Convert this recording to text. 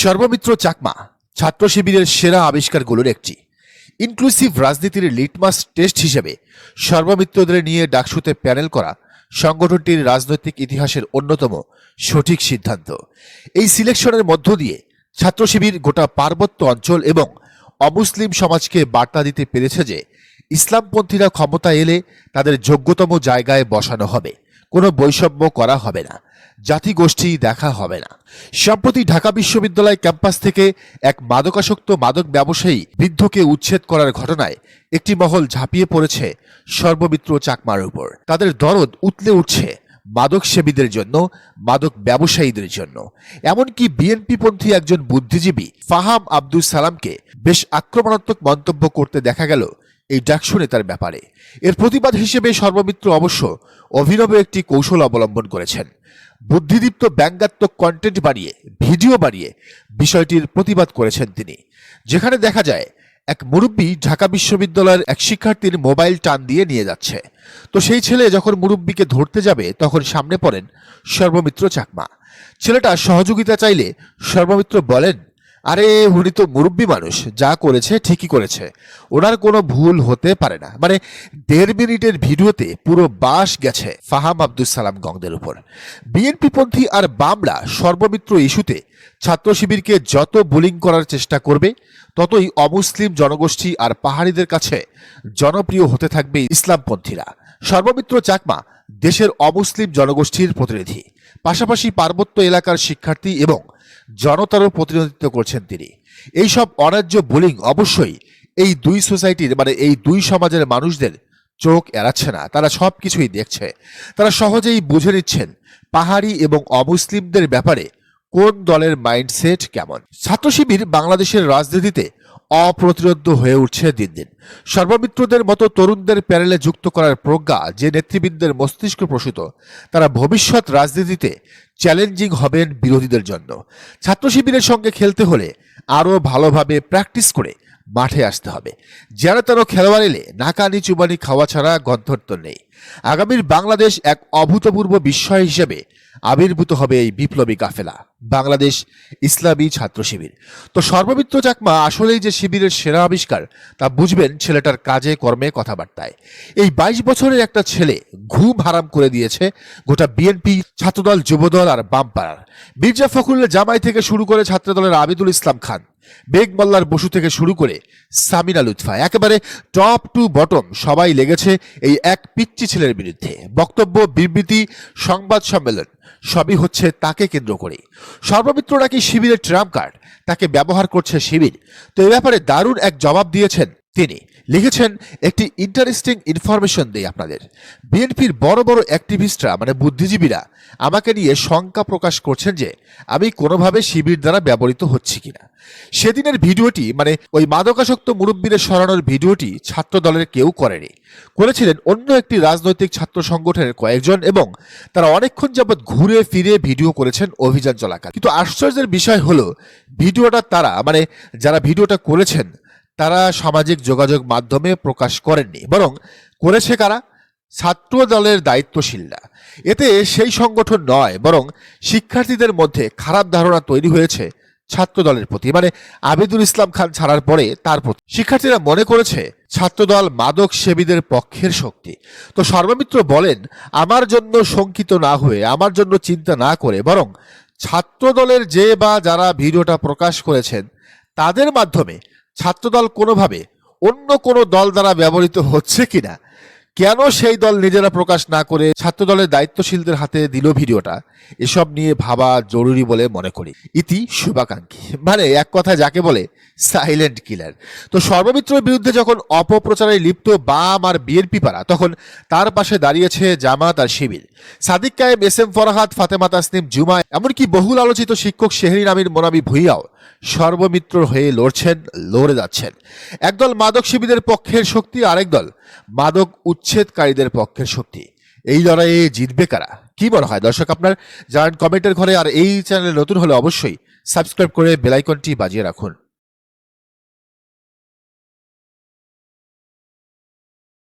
সর্বমিত্র চাকমা ছাত্র শিবিরের সেরা আবিষ্কারগুলোর একটি। ইনক্লুসিভ রাজনীতির লিটমাস টেস্ট হিসেবে সর্বমিত্রদের নিয়ে ডাকসুতে প্যানেল করা সংগঠনটির রাজনৈতিক ইতিহাসের অন্যতম সঠিক সিদ্ধান্ত। এই সিলেকশনের মধ্য দিয়ে ছাত্র শিবির গোটা পার্বত্য অঞ্চল এবং অমুসলিম সমাজকে বার্তা দিতে পেরেছে যে ইসলামপন্থীরা ক্ষমতা এলে তাদের যোগ্যতম জায়গায় বসানো হবে। কোনো বৈষম্য করা হবে না। জাতিগোষ্ঠী দেখা হবে না। সম্প্রতি ঢাকা বিশ্ববিদ্যালয় ক্যাম্পাস থেকে এক মাদকাসক্ত মাদক ব্যবসায়ী বৃদ্ধকে উচ্ছেদ করার ঘটনায় একটি মহল ঝাঁপিয়ে পড়েছে সর্বমিত্র চাকমার উপর। তাদের দরদ উতলে উঠছে মাদক সেবীদের জন্য, মাদক ব্যবসায়ীদের জন্য। এমনকি বিএনপিপন্থী একজন বুদ্ধিজীবী ফাহাম আব্দুল সালামকে বেশ আক্রমণাত্মক মন্তব্য করতে দেখা গেল এই ডাকসু নেতার ব্যাপারে। এর প্রতিবাদ হিসেবে সর্বমিত্র অবশ্য অভিনব একটি কৌশল অবলম্বন করেছেন। বুদ্ধিদীপ্ত ব্যঙ্গাত্মক কন্টেন্ট বাড়িয়ে ভিডিও বাড়িয়ে বিষয়টির প্রতিবাদ করেছেন তিনি। যেখানে দেখা যায়, এক মুরব্বী ঢাকা বিশ্ববিদ্যালয়ের এক শিক্ষার্থীর মোবাইল টান দিয়ে নিয়ে যাচ্ছে। তো সেই ছেলে যখন মুরব্বীকে ধরতে যাবে, তখন সামনে পড়েন সর্বমিত্র চাকমা। ছেলেটা সহযোগিতা চাইলে সর্বমিত্র বলেন আরে, উনি তো মুরব্বী মানুষ, যা করেছে ঠিকই করেছে। ওনার কোনো ভুল হতে পারে না। মানে দেড় মিনিটের ভিডিওতে পুরো বাস গেছে ফাহাম আব্দুল সালাম গংদের উপর। বিএনপিপন্থী আর বামরা সর্বমিত্র ইস্যুতে ছাত্র শিবিরকে যত বুলিং করার চেষ্টা করবে, ততই অমুসলিম জনগোষ্ঠী আর পাহাড়িদের কাছে জনপ্রিয় হতে থাকবে ইসলামপন্থীরা সর্বমিত্র চাকমা দেশের অমুসলিম জনগোষ্ঠীর প্রতিনিধি। পাশাপাশি পার্বত্য এলাকার শিক্ষার্থী এবং জনতারও প্রতিনিধিত্ব করছেন তিনি। এইসব অন্যায্য বোলিং অবশ্যই এই দুই সোসাইটির মানে এই দুই সমাজের মানুষদের চোখ এড়াচ্ছে না। তারা সব কিছুই দেখছে। তারা সহজেই বুঝে নিচ্ছেন পাহাড়ি এবং অমুসলিমদের ব্যাপারে কোন দলের মাইন্ডসেট কেমন। ছাত্র শিবির বাংলাদেশের রাজনীতিতে অপ্রতিরোধ্য হয়ে উঠছে দিন দিন। সর্বমিত্রদের মতো তরুণদের প্যানেলে যুক্ত করার প্রজ্ঞা যে নেতৃবৃন্দের মস্তিষ্ক প্রসূত, তারা ভবিষ্যৎ রাজনীতিতে চ্যালেঞ্জিং হবেন বিরোধীদের জন্য। ছাত্র শিবিরের সঙ্গে খেলতে হলে আরও ভালোভাবে প্র্যাকটিস করে মাঠে আসতে হবে। যেন তেন খেলোয়াড় এলে নাকানি চুবানি খাওয়া ছাড়া গন্থর্ত নেই। আগামীর বাংলাদেশ এক অভূতপূর্ব বিস্ময় হিসেবে আবির্ভূত হবে এই বিপ্লবী কাফেলা। বাংলাদেশ ইসলামী ছাত্র শিবির। তো সর্বমিত্র চাকমা আসলেই যে শিবিরের সেরা আবিষ্কার, তা বুঝবেন ছেলেটার কাজে, কর্মে, কথাবার্তায়। এই বাইশ বছরের একটা ছেলে ঘুম হারাম করে দিয়েছে গোটা বিএনপি, ছাত্রদল, যুবদল আর বামপাড়ার। মির্জা ফখরুলের জামাই থেকে শুরু করে ছাত্রদলের আবিদুল ইসলাম খান, বেগ মোল্লার বসু থেকে শুরু করে সামিনা লুৎফা। একেবারে টপ টু বটম সবাই লেগেছে এই এক পিচ্চি ছেলের বিরুদ্ধে? বক্তব্য, বিবৃতি, সংবাদ সম্মেলন, সবই হচ্ছে তাকে কেন্দ্র করে। সর্বমিত্র নাকি শিবিরের ট্রাম্প কার্ড? তাকে ব্যবহার করছে শিবির। তো এ ব্যাপারে দারুণ এক জবাব দিয়েছেন তিনি লিখেছেন, একটি ইন্টারেস্টিং ইনফরমেশন দেই আপনাদের। বিএনপির বড় বড় অ্যাক্টিভিস্টরা মানে বুদ্ধিজীবীরা, আমাকে নিয়ে শঙ্কা প্রকাশ করছেন যে, আমি কোনোভাবে শিবির দ্বারা ব্যবহৃত হচ্ছি কিনা। সেদিনের ভিডিওটি মানে ওই মাদকাসক্ত মুরব্বীদের সরানোর ভিডিওটি ছাত্র দলের কেউ করেনি। করেছিলেন অন্য একটি রাজনৈতিক ছাত্র সংগঠনের কয়েকজন এবং তারা অনেকক্ষণ যাবৎ ঘুরে ফিরে ভিডিও করেছেন অভিযান চলাকাল। কিন্তু আশ্চর্যের বিষয় হলো, ভিডিওটা তারা মানে যারা ভিডিওটা করেছেন তারা সামাজিক যোগাযোগ মাধ্যমে প্রকাশ করেননি, বরং করেছে কারা? ছাত্র দলের দায়িত্বশীলরা। এতে সেই সংগঠন নয়, বরং শিক্ষার্থীদের মধ্যে খারাপ ধারণা তৈরি হয়েছে ছাত্র দলের প্রতি। মানে আবিদুল ইসলাম খান ছাড়ার পরে তার প্রতি। শিক্ষার্থীরা মনে করেছে ছাত্রদল মাদক সেবীদের পক্ষের শক্তি। তো সর্বমিত্র বলেন, আমার জন্য শঙ্কিত না হয়ে, আমার জন্য চিন্তা না করে, বরং ছাত্রদলের যে বা যারা ভিডিওটা প্রকাশ করেছেন, তাদের মাধ্যমে ছাত্রদল কোনোভাবে অন্য কোনো দল দ্বারা ব্যবহৃত হচ্ছে কিনা? কেন সেই দল নিজেরা প্রকাশ না করে ছাত্রদলের দায়িত্বশীলদের হাতে দিল ভিডিওটা? এসব নিয়ে ভাবা জরুরি বলে মনে করি। ইতি শুভাকাঙ্ক্ষী। মানে এক কথা যাকে বলে সাইলেন্ট কিলার তো সর্বমিত্রের বিরুদ্ধে যখন অপপ্রচারে লিপ্ত বাম আর বিএনপি পাড়া, তখন তার পাশে দাঁড়িয়েছে জামাত আর শিবির। সাদিক কায়েম এস এম ফরহাদ, ফাতেমা তাসনিম জুমা এমনকি বহুল আলোচিত শিক্ষক শেহরিন আমির, মোনামি ভুইয়াও। সর্বমিত্র হয়ে লড়ছেন, লড়ে যাচ্ছেন। একদল মাদক শিবিরের পক্ষের শক্তি, আরেক দল মাদক উচ্ছেদকারীদের পক্ষের শক্তি। এই লড়াইয়ে জিতবে কারা? কি মনে হয়? দর্শক, আপনার জানান কমেন্টের ঘরে, আর এই চ্যানেলে নতুন হলে অবশ্যই সাবস্ক্রাইব করে বেলাইকনটি বাজিয়ে রাখুন।